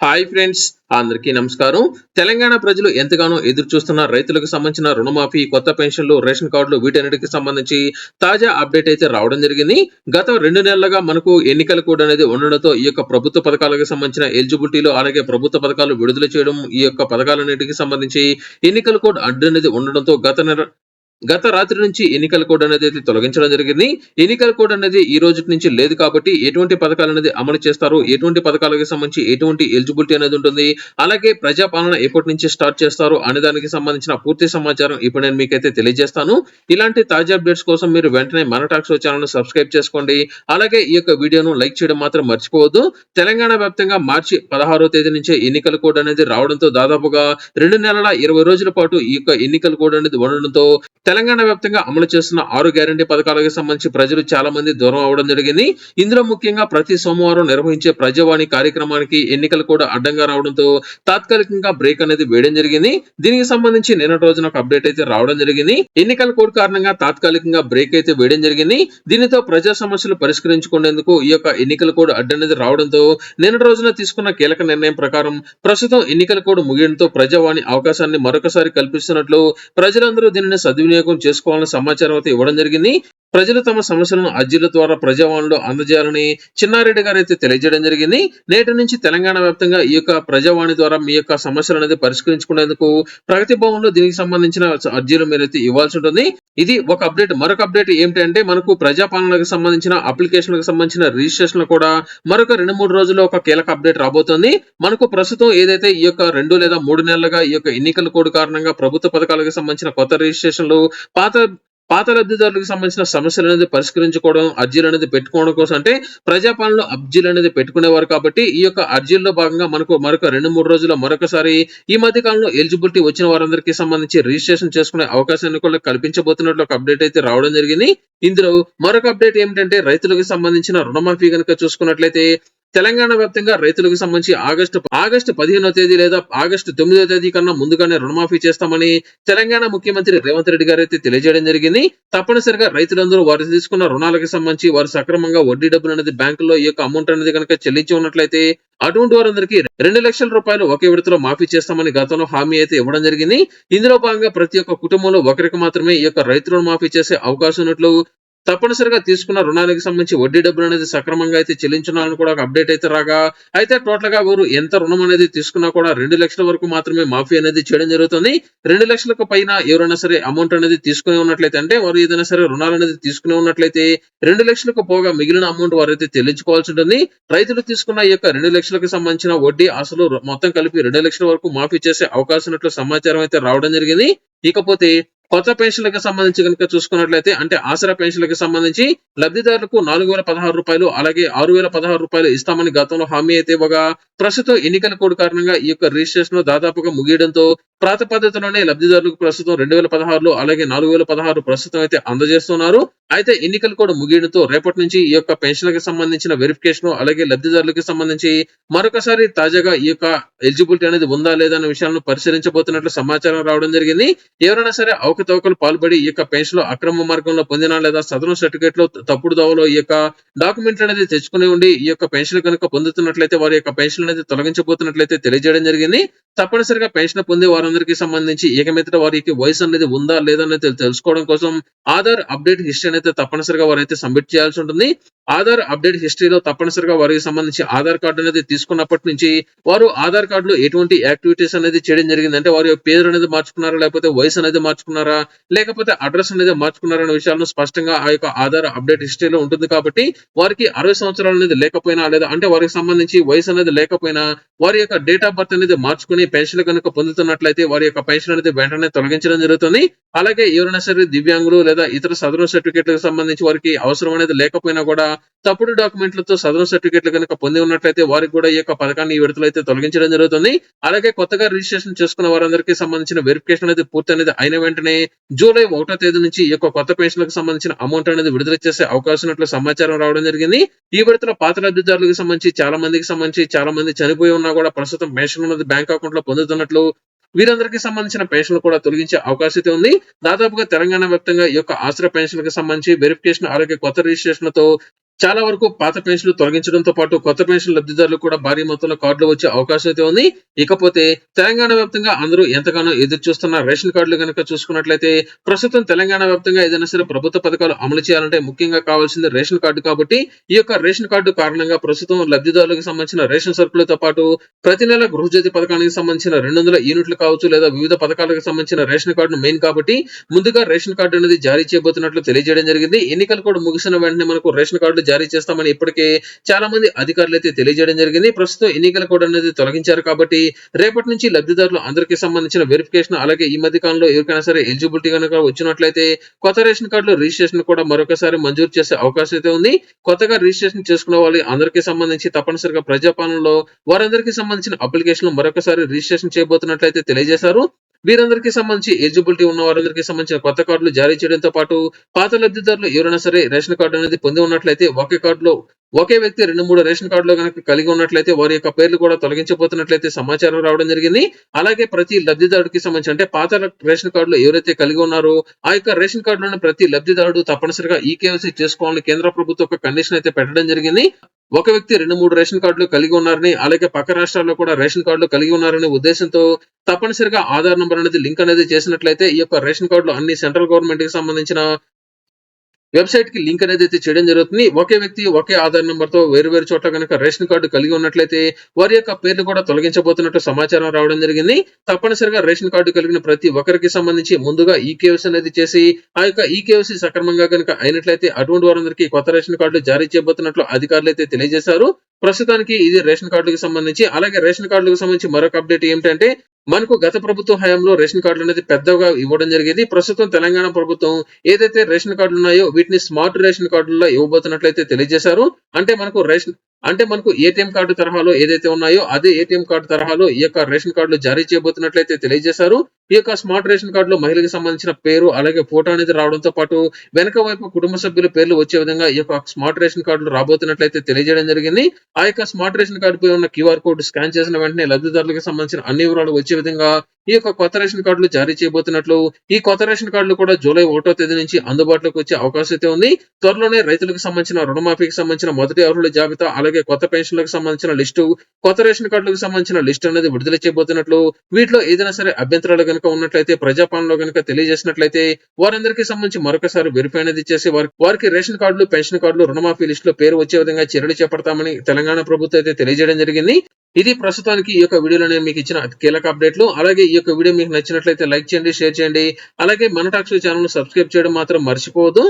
Hi friends అందరికీ నమస్కారం. తెలంగాణ ప్రజలు ఎంతగానో ఎదురు చూస్తున్న రైతులకు సంబంధించిన రుణమాఫీ కొత్త పెన్షన్లు రేషన్ కార్డులు వీటన్నిటికి సంబంధించి తాజా అప్డేట్ అయితే రావడం జరిగింది. గత రెండు నెలలుగా మనకు ఎన్నికల కోడ్ అనేది ఉండడంతో ఈ యొక్క ప్రభుత్వ పథకాలకు సంబంధించిన ఎలిజిబిలిటీలు అలాగే ప్రభుత్వ పథకాలు విడుదల చేయడం ఈ యొక్క పథకాలన్నిటికి సంబంధించి ఎన్నికల కోడ్ అడ్డు అనేది ఉండడంతో గత నెల గత రాత్రి నుంచి ఎన్నికల కోడ్ అనేది అయితే తొలగించడం జరిగింది. ఎన్నికల కోడ్ అనేది ఈ రోజు నుంచి లేదు కాబట్టి ఎటువంటి పథకాలు అనేది అమలు చేస్తారు? ఎటువంటి పథకాలకు సంబంధించి ఎటువంటి ఎలిజిబిలిటీ అనేది ఉంటుంది? అలాగే ప్రజాపాలన ఎప్పటి నుంచి స్టార్ట్ చేస్తారు? అనే దానికి సంబంధించిన పూర్తి సమాచారం ఇప్పుడు నేను మీకైతే తెలియజేస్తాను. ఇలాంటి తాజా అప్డేట్స్ కోసం మీరు వెంటనే మన టాక్స్ ఛానల్ సబ్స్క్రైబ్ చేసుకోండి. అలాగే ఈ యొక్క వీడియోను లైక్ చేయడం మాత్రం మర్చిపోవద్దు. తెలంగాణ వ్యాప్తంగా మార్చి పదహారో తేదీ నుంచే ఎన్నికల కోడ్ అనేది రావడంతో దాదాపుగా రెండు నెలల ఇరవై రోజుల పాటు ఈ యొక్క ఎన్నికల కోడ్ అనేది ఉండడంతో తెలంగాణ వ్యాప్తంగా అమలు చేస్తున్న ఆరు గ్యారంటీ పథకాలకు సంబంధించి ప్రజలు చాలా మంది దూరం అవడం జరిగింది. ఇందులో ముఖ్యంగా ప్రతి సోమవారం నిర్వహించే ప్రజావాణి కార్యక్రమానికి ఎన్నికలు కూడా అడ్డంగా రావడంతో తాత్కాలికంగా బ్రేక్ అనేది వేయడం జరిగింది. దీనికి సంబంధించి నిన్నటి రోజున ఒక అప్డేట్ అయితే రావడం జరిగింది. ఎన్నికల కోడ్ కారణంగా తాత్కాలికంగా బ్రేక్ అయితే వేయడం జరిగింది. దీనితో ప్రజా సమస్యలు పరిష్కరించుకునేందుకు ఈ యొక్క ఎన్నికల కోడ్ అడ్డనేది రావడంతో నిన్నటి రోజున తీసుకున్న కీలక నిర్ణయం ప్రకారం ప్రస్తుతం ఎన్నికల కోడ్ ముగియడంతో ప్రజావాణి అవకాశాన్ని మరొకసారి కల్పిస్తున్నట్లు ప్రజలందరూ దీనిని సద్వినియోగం చేసుకోవాలని సమాచారం అయితే ఇవ్వడం జరిగింది. ప్రజలు తమ సమస్యలను అర్జీల ద్వారా ప్రజావాణిలో అందజేయాలని చిన్నారెడ్డి గారు అయితే తెలియజేయడం జరిగింది. నేటి నుంచి తెలంగాణ వ్యాప్తంగా ఈ యొక్క ప్రజావాణి ద్వారా మీ యొక్క సమస్యలు అనేది పరిష్కరించుకునేందుకు ప్రగతి భవన్లో దీనికి సంబంధించిన అర్జీలు మీరైతే ఇవ్వాల్సి ఉంటుంది. ఇది ఒక అప్డేట్. మరొక అప్డేట్ ఏమిటంటే మనకు ప్రజాపాలనకు సంబంధించిన అప్లికేషన్లకు సంబంధించిన రిజిస్ట్రేషన్ కూడా మరొక రెండు మూడు రోజుల్లో ఒక కీలక అప్డేట్ రాబోతుంది. మనకు ప్రస్తుతం ఏదైతే ఈ యొక్క రెండు లేదా మూడు నెలలుగా ఈ యొక్క ఎన్నికల కోడ్ కారణంగా ప్రభుత్వ పథకాలకు సంబంధించిన కొత్త రిజిస్ట్రేషన్లు పాత పాత లబ్ధిదారులకు సంబంధించిన సమస్యలు అనేది పరిష్కరించుకోవడం అర్జీలు అనేది పెట్టుకోవడం కోసం అంటే ప్రజాపాలనలో అర్జీలు అనేది పెట్టుకునేవారు కాబట్టి ఈ యొక్క అర్జీల్లో భాగంగా మనకు మరొక రెండు మూడు రోజుల్లో మరొకసారి ఈ మధ్య కాలంలో ఎలిజిబిలిటీ వచ్చిన వారందరికీ సంబంధించి రిజిస్ట్రేషన్ చేసుకునే అవకాశాన్ని కూడా కల్పించబోతున్నట్లు ఒక అప్డేట్ అయితే రావడం జరిగింది. ఇందులో మరొక అప్డేట్ ఏమిటంటే రైతులకు సంబంధించిన రుణమాఫీ కనుక చూసుకున్నట్లయితే తెలంగాణ వ్యాప్తంగా రైతులకు సంబంధించి ఆగస్టు ఆగస్టు పదిహేనో తేదీ లేదా ఆగస్టు తొమ్మిదో తేదీ కన్నా ముందుగానే రుణమాఫీ చేస్తామని తెలంగాణ ముఖ్యమంత్రి రేవంత్ రెడ్డి గారు అయితే తెలియజేయడం జరిగింది. తప్పనిసరిగా రైతులందరూ వారు తీసుకున్న రుణాలకు సంబంధించి వారు సక్రమంగా వడ్డీ డబ్బులు అనేది బ్యాంకులో ఈ యొక్క అమౌంట్ అనేది కనుక చెల్లించి ఉన్నట్లయితే అటువంటి వారందరికీ రెండు లక్షల రూపాయలు ఒకే విడతలో మాఫీ చేస్తామని గతంలో హామీ అయితే ఇవ్వడం జరిగింది. ఇందులో భాగంగా ప్రతి ఒక్క కుటుంబంలో ఒకరికి మాత్రమే ఈ యొక్క రైతు రుణమాఫీ చేసే అవకాశం ఉన్నట్లు తప్పనిసరిగా తీసుకున్న రుణానికి సంబంధించి వడ్డీ డబ్బులు అనేది సక్రమంగా అయితే చెల్లించాలని కూడా ఒక అప్డేట్ అయితే రాగా అయితే టోటల్గా వారు ఎంత రుణం అనేది తీసుకున్నా కూడా రెండు లక్షల వరకు మాత్రమే మాఫీ అనేది చేయడం జరుగుతుంది. రెండు లక్షలకు పైన ఎవరైనా సరే అమౌంట్ అనేది తీసుకునే ఉన్నట్లయితే అంటే వారు ఏదైనా సరే రుణాలు అనేది తీసుకునే ఉన్నట్లయితే రెండు లక్షలకు పోగా మిగిలిన అమౌంట్ వారు అయితే చెల్లించుకోవాల్సి ఉంటుంది. రైతులు తీసుకున్న ఈ యొక్క రెండు లక్షలకు సంబంధించిన వడ్డీ అసలు మొత్తం కలిపి రెండు లక్షల వరకు మాఫీ చేసే అవకాశం ఉన్నట్లు సమాచారం అయితే రావడం జరిగింది. ఇకపోతే కొత్త పెన్షన్లకు సంబంధించి కనుక చూసుకున్నట్లయితే అంటే ఆసరా పెన్షన్లకు సంబంధించి లబ్ధిదారులకు నాలుగు వేల పదహారు రూపాయలు అలాగే ఆరు వేల పదహారు రూపాయలు ఇస్తామని గతంలో హామీ అయితే ఇవ్వగా ప్రస్తుతం ఎన్నికల కోడ్ కారణంగా ఈ యొక్క రిజిస్ట్రేషన్ దాదాపుగా ముగియడంతో ప్రాత పద్ధతిలోనే లబ్ధిదారులకు ప్రస్తుతం రెండు వేల పదహారులో అలాగే నాలుగు వేల పదహారు ప్రస్తుతం అయితే అందజేస్తున్నారు. అయితే ఎన్నికల కోడ్ ముగియడంతో రేపటి నుంచి ఈ యొక్క పెన్షన్లకు సంబంధించిన వెరిఫికేషన్ అలాగే లబ్ధిదారులకు సంబంధించి మరొకసారి తాజాగా ఈ యొక్క ఎలిజిబిలిటీ అనేది ఉందా లేదా అనే విషయాలను పరిశీలించబోతున్నట్లు సమాచారం రావడం జరిగింది. ఎవరైనా సరే అవకతవకలు పాల్పడి ఈ యొక్క పెన్షన్ అక్రమ మార్గంలో పొందిన లేదా సదరన్ సర్టిఫికేట్లో తప్పుడు దోవలో ఈ యొక్క డాక్యుమెంట్ అనేది తెచ్చుకుని ఉండి ఈ యొక్క పెన్షన్ కనుక పొందుతున్నట్లయితే వారి యొక్క పెన్షన్ అనేది తొలగించబోతున్నట్లయితే తెలియజేయడం జరిగింది. తప్పనిసరిగా పెన్షన్ పొందే వారందరికీ సంబంధించి ఏకమిత్ర వారికి వయసు అనేది ఉందా లేదా అనేది తెలుసుకోవడం కోసం ఆధార్ అప్డేట్ హిస్టరీ అనేది తప్పనిసరిగా వారైతే సబ్మిట్ చేయాల్సి ఉంటుంది. ఆధార్ అప్డేట్ హిస్టరీలో తప్పనిసరిగా వారికి సంబంధించి ఆధార్ కార్డు అనేది తీసుకున్నప్పటి నుంచి వారు ఆధార్ కార్డులో ఎటువంటి యాక్టివిటీస్ అనేది చేయడం జరిగింది అంటే వారి పేరు అనేది మార్చుకున్నారా లేకపోతే వయసు అనేది మార్చుకున్నారా లేకపోతే అడ్రస్ అనేది మార్చుకున్నారా అనే విషయాలను స్పష్టంగా ఆ యొక్క ఆధార్ అప్డేట్ హిస్టరీలో ఉంటుంది కాబట్టి వారికి అరవై సంవత్సరాలు అనేది లేకపోయినా లేదా అంటే వారికి సంబంధించి వయసు అనేది లేకపోయినా వారి యొక్క డేట్ ఆఫ్ బర్త్ అనేది మార్చుకుని పెన్షన్ కనుక పొందుతున్నట్లయితే వారి యొక్క పెన్షన్ అనేది వెంటనే తొలగించడం జరుగుతుంది. అలాగే ఎవరైనా సరే దివ్యాంగులు లేదా ఇతర సదరు సర్టిఫికేట్లకు సంబంధించి వారికి అవసరం అనేది లేకపోయినా కూడా తప్పుడు డాక్యుమెంట్లతో సదరన్ సర్టిఫికేట్లు కనుక పొంది ఉన్నట్లయితే వారికి కూడా ఈ యొక్క పథకాన్ని ఈ విడతలో అయితే తొలగించడం జరుగుతుంది. అలాగే కొత్తగా రిజిస్ట్రేషన్ చేసుకున్న వారందరికీ సంబంధించిన వెరిఫికేషన్ అనేది పూర్తి అనేది అయిన వెంటనే జూలై ఒకటో తేదీ నుంచి ఈ యొక్క కొత్త పెన్షన్లకు సంబంధించిన అమౌంట్ అనేది విడుదల చేసే అవకాశం ఉన్నట్లు సమాచారం రావడం జరిగింది. ఈ విడతలో పాత లబ్ధిదారులకు సంబంధించి చాలా మందికి సంబంధించి చాలా మంది చనిపోయి ఉన్నా కూడా ప్రస్తుతం పెన్షన్ అనేది బ్యాంక్ అకౌంట్లో పొందుతున్నట్లు వీరందరికీ సంబంధించిన పెన్షన్లు కూడా తొలగించే అవకాశం అయితే ఉంది. దాదాపుగా తెలంగాణ వ్యాప్తంగా ఈ యొక్క ఆశ్రయ పెన్షన్లకు సంబంధించి వెరిఫికేషన్ అలాగే కొత్త రిజిస్ట్రేషన్లతో చాలా వరకు పాత పెన్షన్లు తొలగించడంతో పాటు కొత్త పెన్షన్ లబ్ధిదారులు కూడా భారీ మొత్తంలో కార్డులు వచ్చే అవకాశం అయితే ఉంది. ఇకపోతే తెలంగాణ వ్యాప్తంగా అందరూ ఎంతగానో ఎదురు చూస్తున్న రేషన్ కార్డులు కనుక చూసుకున్నట్లయితే ప్రస్తుతం తెలంగాణ వ్యాప్తంగా ఏదైనా సరే ప్రభుత్వ పథకాలు అమలు చేయాలంటే ముఖ్యంగా కావాల్సింది రేషన్ కార్డు కాబట్టి ఈ యొక్క రేషన్ కార్డు కారణంగా ప్రస్తుతం లబ్ధిదారులకు సంబంధించిన రేషన్ సరుకులతో పాటు ప్రతి నెల గృహజ్యోతి పథకానికి సంబంధించిన రెండు వందల యూనిట్లు కావచ్చు లేదా వివిధ పథకాలకు సంబంధించిన రేషన్ కార్డు మెయిన్ కాబట్టి ముందుగా రేషన్ కార్డు అనేది జారీ చేయబోతున్నట్లు తెలియజేయడం జరిగింది. ఎన్నికలు కూడా ముగిసిన వెంటనే మనకు రేషన్ కార్డు జారీ చేస్తామని ఇప్పటికే చాలా మంది అధికారులు అయితే తెలియజేయడం జరిగింది. ప్రస్తుతం ఎన్నికల కోడ్ అనేది తొలగించారు కాబట్టి రేపటి నుంచి లబ్ధిదారులు అందరికీ సంబంధించిన వెరిఫికేషన్ అలాగే ఈ మధ్య కాలంలో ఎవరికైనా సరే ఎలిజిబిలిటీ కనుక వచ్చినట్లయితే కొత్త రేషన్ కార్డులో రిజిస్ట్రేషన్ కూడా మరొకసారి మంజూరు చేసే అవకాశం అయితే ఉంది. కొత్తగా రిజిస్ట్రేషన్ చేసుకున్న వాళ్ళు అందరికీ సంబంధించి తప్పనిసరిగా ప్రజాపాలనలో వారందరికీ సంబంధించిన అప్లికేషన్ మరొకసారి రిజిస్ట్రేషన్ చేయబోతున్నట్లయితే తెలియజేశారు. వీరందరికీ సంబంధించి ఎలిజిబిలిటీ ఉన్న వారందరికీ సంబంధించిన కొత్త కార్డులు జారీ చేయడంతో పాటు పాత లబ్ధిదారులు ఎవరైనా సరే రేషన్ కార్డు అనేది పొంది ఉన్నట్లయితే ఒకే కార్డులో ఒకే వ్యక్తి రెండు మూడు రేషన్ కార్డులు కనుక కలిగి ఉన్నట్లయితే వారి యొక్క పేర్లు కూడా తొలగించబోతున్నట్లయితే సమాచారం రావడం జరిగింది. అలాగే ప్రతి లబ్ధిదారుడికి సంబంధించి అంటే పాత రేషన్ కార్డులు ఎవరైతే కలిగి ఉన్నారో ఆ యొక్క రేషన్ కార్డులోని ప్రతి లబ్ధిదారుడు తప్పనిసరిగా ఈ కేవైసీ చేసుకోవాలని కేంద్ర ప్రభుత్వం ఒక కండిషన్ అయితే పెట్టడం జరిగింది. ఒక వ్యక్తి రెండు మూడు రేషన్ కార్డులు కలిగి ఉన్నారని అలాగే పక్క రాష్ట్రాల్లో కూడా రేషన్ కార్డులు కలిగి ఉన్నారనే ఉద్దేశంతో తప్పనిసరిగా ఆధార్ నంబర్ అనేది లింక్ అనేది చేసినట్లయితే ఈ యొక్క రేషన్ కార్డులు అన్ని సెంట్రల్ గవర్నమెంట్కి సంబంధించిన వెబ్సైట్కి లింక్ అనేది అయితే చేయడం జరుగుతుంది. ఒకే వ్యక్తి ఒకే ఆధార్ నెంబర్తో వేరు వేరు చోట్ల కనుక రేషన్ కార్డు కలిగి ఉన్నట్లయితే వారి యొక్క పేర్లు కూడా తొలగించబోతున్నట్టు సమాచారం రావడం జరిగింది. తప్పనిసరిగా రేషన్ కార్డు కలిగిన ప్రతి ఒక్కరికి సంబంధించి ముందుగా ఈ కేవైసీ అనేది చేసి ఆ యొక్క ఈ కేవైసీ సక్రమంగా కనుక అయినట్లయితే అటువంటి వారందరికీ కొత్త రేషన్ కార్డులు జారీ చేయబోతున్నట్లు అధికారులు అయితే తెలియజేశారు. ప్రస్తుతానికి ఇది రేషన్ కార్డులకు సంబంధించి అలాగే రేషన్ కార్డులకు సంబంధించి మరొక అప్డేట్ ఏమిటంటే మనకు గత ప్రభుత్వ హయాంలో రేషన్ కార్డులు అనేది పెద్దగా ఇవ్వడం జరిగేది. ప్రస్తుతం తెలంగాణ ప్రభుత్వం ఏదైతే రేషన్ కార్డులు ఉన్నాయో వీటిని స్మార్ట్ రేషన్ కార్డుల్లో ఇవ్వబోతున్నట్లయితే తెలియజేశారు. అంటే మనకు రేషన్ అంటే మనకు ఏటీఎం కార్డు తరహాలో ఏదైతే ఉన్నాయో అదే ఏటీఎం కార్డు తరహాలో ఈ యొక్క రేషన్ కార్డులు జారీ చేయబోతున్నట్లయితే తెలియజేశారు. ఈ యొక్క స్మార్ట్ రేషన్ కార్డులో మహిళకి సంబంధించిన పేరు అలాగే ఫోటో అనేది రావడంతో పాటు వెనక వైపు కుటుంబ సభ్యుల పేర్లు వచ్చే విధంగా ఈ యొక్క స్మార్ట్ రేషన్ కార్డులు రాబోతున్నట్లయితే తెలియజేయడం జరిగింది. ఆ యొక్క స్మార్ట్ రేషన్ కార్డు పై ఉన్న క్యూఆర్ కోడ్ స్కాన్ చేసిన వెంటనే లబ్ధిదారులకు సంబంధించిన అన్ని వివరాలు వచ్చే విధంగా ఈ యొక్క కొత్త రేషన్ కార్డులు జారీ చేయబోతున్నట్లు ఈ కొత్త రేషన్ కార్డులు కూడా జూలై ఒకటో తేదీ నుంచి అందుబాటులోకి వచ్చే అవకాశం అయితే ఉంది. త్వరలోనే రైతులకు సంబంధించిన రుణమాఫీకి సంబంధించిన మొదటి అర్హుల జాబితా అలాగే కొత్త పెన్షన్లకు సంబంధించిన లిస్టు కొత్త రేషన్ కార్డులకు సంబంధించిన లిస్ట్ అనేది విడుదల చేయబోతున్నట్లు వీటిలో ఏదైనా సరే అభ్యంతరాలు కనుక ఉన్నట్లయితే ప్రజాపాలనలో కనుక తెలియజేసినట్లయితే వారందరికీ సంబంధించి మరొకసారి వెరిఫై అనేది చేసి వారికి రేషన్ కార్డులు పెన్షన్ కార్డులు రుణమాఫీ లిస్టులో పేరు వచ్చే విధంగా చర్యలు చేపడతామని తెలంగాణ ప్రభుత్వం అయితే తెలియజేయడం జరిగింది. ఇది ప్రస్తుతానికి ఈ యొక్క వీడియోలో నేను మీకు ఇచ్చిన కీలక అప్డేట్లు. అలాగే ఈ యొక్క వీడియో మీకు నచ్చినట్లయితే లైక్ చేయండి షేర్ చేయండి. అలాగే మన టాక్స్ ఛానల్ సబ్స్క్రైబ్ చేయడం మాత్రం మర్చిపోవద్దు.